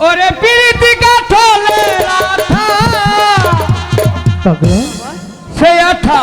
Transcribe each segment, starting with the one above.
ওরে প্রীতি কাঠলে রাধা পাগলা? সেই আঠা।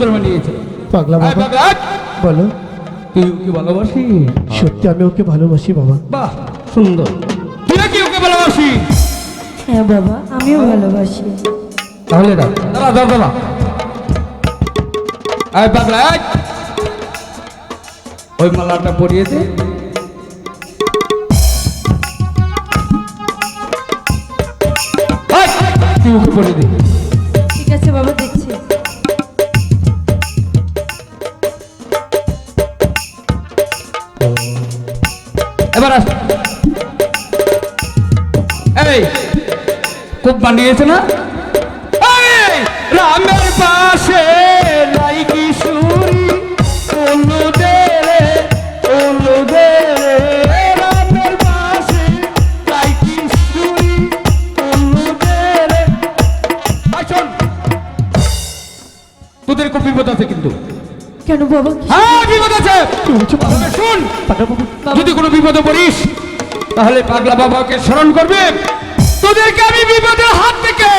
সুন্দর বানিয়েছে পাগলা বাবা। বলো। তুই ওকে ভালোবাসি সত্যি আমি ওকে ভালোবাসি বাবা। বাহ সুন্দর। তুই কি ওকে ভালোবাসি হ্যাঁ বাবা আমিও ভালোবাসি। তাহলে দাঁড়া দাঁড়া দাঁড়া দাঁড়া। আয় পাগলা ওই মালাটা পরিয়ে দে তুই ওকে পরিয়ে দে। ঠিক আছে বাবা দেখছি। এই খুব বানিয়েছে না? রামের পাশে নাই কিশোরী অনু রে অনু রে রামের পাশে নাই কিশোরী অনু রে আয় তোদের খুব বিপদ আছে কিন্তু। কেন বাবা? হ্যাঁ বিপদ আছে। শুন যদি কোনো বিপদে পড়িস তাহলে পাগলা বাবাকে স্মরণ করবে। তোদেরকে আমি বিপদের হাত থেকে